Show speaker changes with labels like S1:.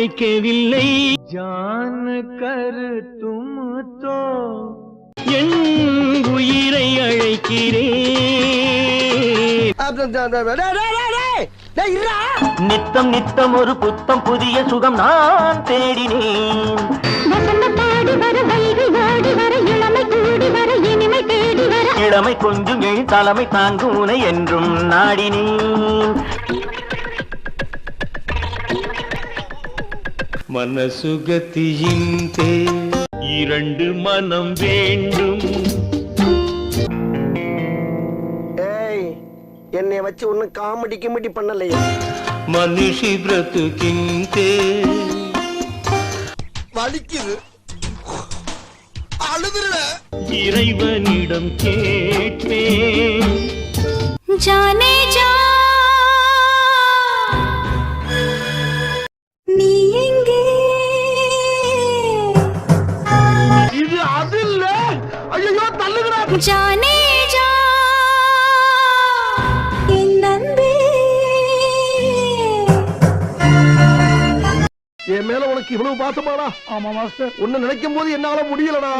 S1: கிடைக்கவில்லை ஜான கரு தும் தோ என் உயிரை அழைக்கிறேன். நித்தம் நித்தம் ஒரு புத்தம் புதிய சுகம் நான் தேடினேன்.
S2: இளமை
S1: கொஞ்சம் எழ் தலைமை தாங்கும் உனை என்றும் நாடினேன். மனசுகத்தியின் தே இரண்டு மனம் வேண்டும்.
S3: ஏய் என்னை வச்சு ஒன்னும் காமெடி கிமெடி பண்ணலையே.
S1: மனுஷி பிரத்துக்கிந்தே
S3: வலிக்குது. அழுதுருவேன்
S1: இறைவனிடம் கேட்பேன்.
S2: जाने जाने जा என் அன்பே
S3: என் மேல உனக்கு இவ்வளவு பாசமாடா ஆமா மாஸ்டர் ஒன்னு நினைக்கும் போது என்னால முடியலடா